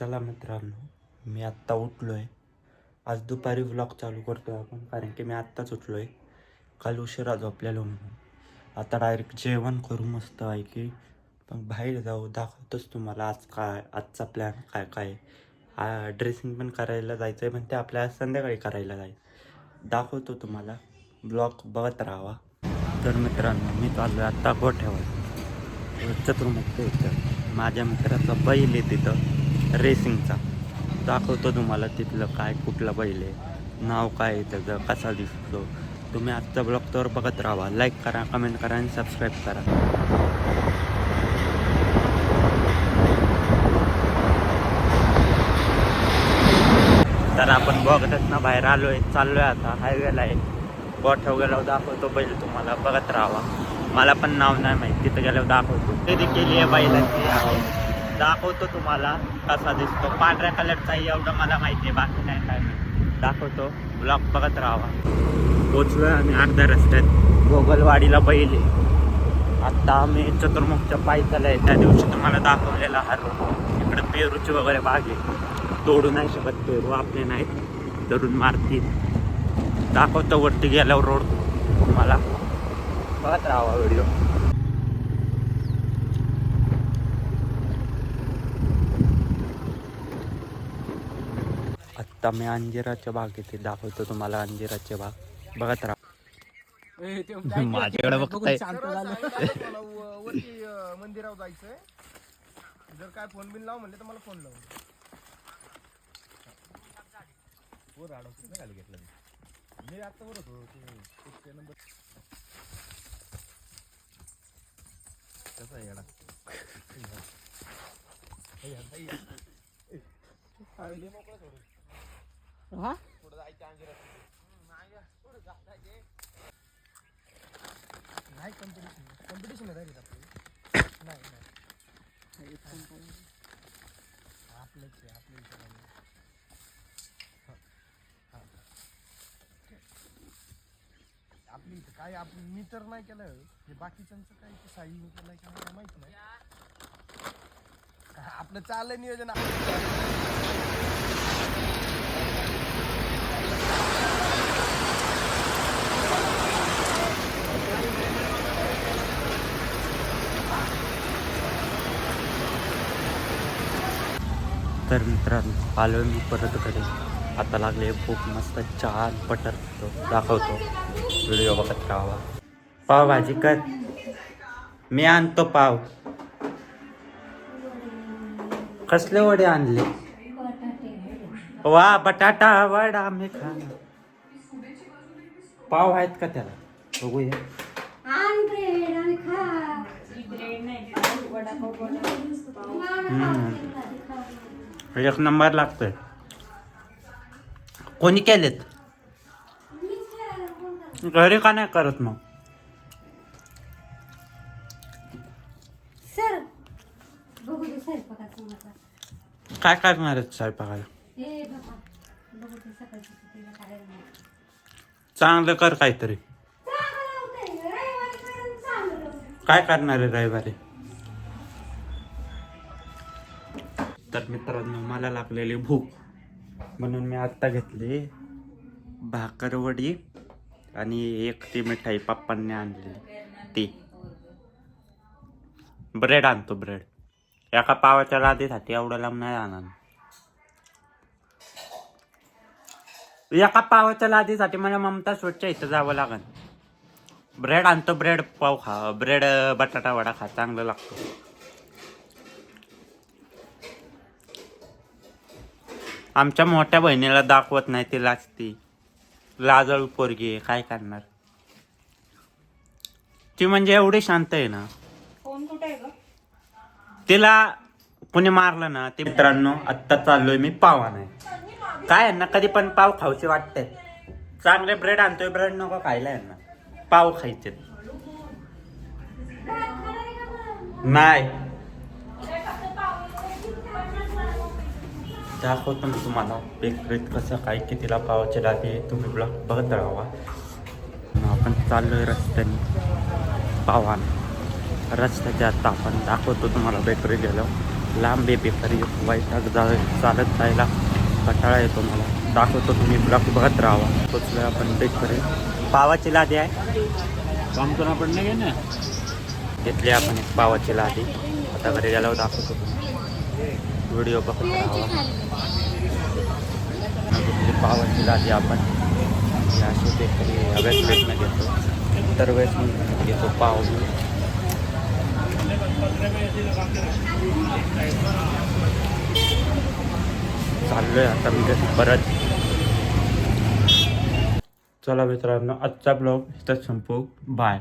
चला मित्रांनो मी आत्ता उठलो आहे आज दुपारी व्लॉग चालू करतो आहे आपण कारण की मी आत्ताच उठलो आहे काल उशिरा झोपलेलो म्हणून. आता डायरेक्ट जेवण करू मस्त आहे की पण बाहेर जाऊ दाखवतोच तुम्हाला आज काय आजचा प्लॅन काय काय. ड्रेसिंग पण करायला जायचं आहे पण ते आपल्याला संध्याकाळी करायला जायचं दाखवतो तुम्हाला. ब्लॉग बघत राहावा. तर मित्रांनो मी चाललो आहे आत्ता गोठ्यावर. चतुर्मुक्त इथं. माझ्या मित्राचा बैल आहे तिथं. रेसिंगचा. दाखवतो तुम्हाला तिथलं काय कुठलं बैल आहे नाव काय आहे त्याचं कसा दिसतो. तुम्ही आजचा ब्लॉग तर बघत राहा. लाईक करा कमेंट करा आणि सबस्क्राईब करा. तर आपण बघतच ना बाहेर आलोय चाललोय आता हायवेला आहे. गोठ्यावर गेल्यावर दाखवतो बैल तुम्हाला बघत राहावा मला पण नाव नाही माहिती तिथं गेल्यावर दाखवतो. खरेदी केली आहे बैलाची. आहे. दाखवतो तुम्हाला कसा दिसतो. पांढऱ्या कलरचा एवढं मला माहिती आहे बाकी नाही काय दाखवतो. ब्लॉग बघत राहावा. पोचलोय आम्ही अर्ध्या रस्त्यात. गोगलवाडीला बैल आहे. आत्ता आम्ही चतुर्मुखच्या पायथ्याला आहे. त्या दिवशी तुम्हाला दाखवलेला हा रोड इकडे पेरूची वगैरे बाग आहे. तोडू नाही शकत पेरू आपले नाहीत. धरून मारतील. दाखवतो वरती गेल्यावर रोड तुम्हाला बघत राहावा व्हिडिओ आत्ता मी अंजिराच्या बागेत आहे. दाखवतो तुम्हाला अंजिराच्या बाग. बघत राहा. माझ्याकडे बघताय. मंदिरावर जायचंय. जर काय फोन बिन लाव म्हणले तर मला फोन लाव. वर खाली घेतलं मी आता वर होतो ते- ते नंबर कसा आहे येडा? हे हे मोकळं सोडून. हा? जायचं नाही जायचं. नाही. कॉम्पिटिशन कॉम्पिटिशन आहे रे आपली. नाही नाही. आपलंच आहे आपलं हिशोबाने हा, हा. आपली इथं काय आप मी तर नाही केलं. हे बाकीच्यांचं काय ते साई केलंय का मला माहीत नाही. आपलं चाललं नियोजन. तर मित्रांनो आलो मी परत घरी. आता लागले खूप मस्त चहा बटर दाखवतो. व्हिडिओ बघत राहावा. पावभाजी कर. मी आणतो पाव. कसले वडे आणले? वा बटाटा वडा मी खा पाव आहेत का त्याला? बघूया. हम्म. एक नंबर लागतोय. कोणी केलेत? घरी का नाही करत मग? सर बघू दे स्वयंपाकाचं माझा काय करणार आहेत स्वयंपाकाला? बाबा बघू दे सकाळची तिला करायला नाही. चांगलं कर काहीतरी. चांगलं होतंय, रविवारी करून चांगलं. काय करणार आहे रविवारी? तर मित्रांनो मला लागलेली भूक म्हणून मी आत्ता घेतली. भाकरवडी आणि एक ती मिठाई पप्पांनी आणली. ती. ब्रेड आणतो ब्रेड. एका पावाच्या लादीसाठी एवढं लांब नाही आणणार. एका पावाच्या लादीसाठी मला ममता स्वच्छ इथं जावं लागेल ब्रेड आणतो ब्रेड पाव खा ब्रेड बटाटा वडा खा चांगलं लागतो. आमच्या मोठ्या बहिणीला दाखवत नाही ती लाजती लाजळू पोरगी आहे काय करणार? ती म्हणजे एवढी शांत आहे ना. तिला कुणी मारलं ना ते मित्रांनो आत्ता चाललोय मी पावा नाही काय यांना कधी पण पाव खाऊचे वाटते. चांगले ब्रेड आणतोय ब्रेड नको खायला यांना. पाव खायचे नाही. दाखवतो मी तुम्हाला बेकरीत कसं काय कितीला पावाचे लागे तुम्ही ब्लॉग बघत राहावा. आपण चाललोय रस्त्याने. पावान. रस्त्याच्या आता आपण दाखवतो तुम्हाला बेकरी गेलो लांब आहे पेपर वाईट चालत जायला कटाळा येतो मला. दाखवतो तुम्ही ब्लॉग बघत राहावा. पोचलो आपण बेटपर्यंत पावाची लादी आहे. काम करून आपण नाही ना घेतली आपण एक पावाची लादी. आता घरी गेल्यावर दाखवतो व्हिडिओ बघत राहावा घेतली पावाची लादी आपण. ही अशी बेकरी हव्याच प्लेटनं घेतो दरवेळेस मी घेतो पाव चाललोय आता मी घरी परत. चला मित्रांनो आजचा ब्लॉग इथंच संपू बाय.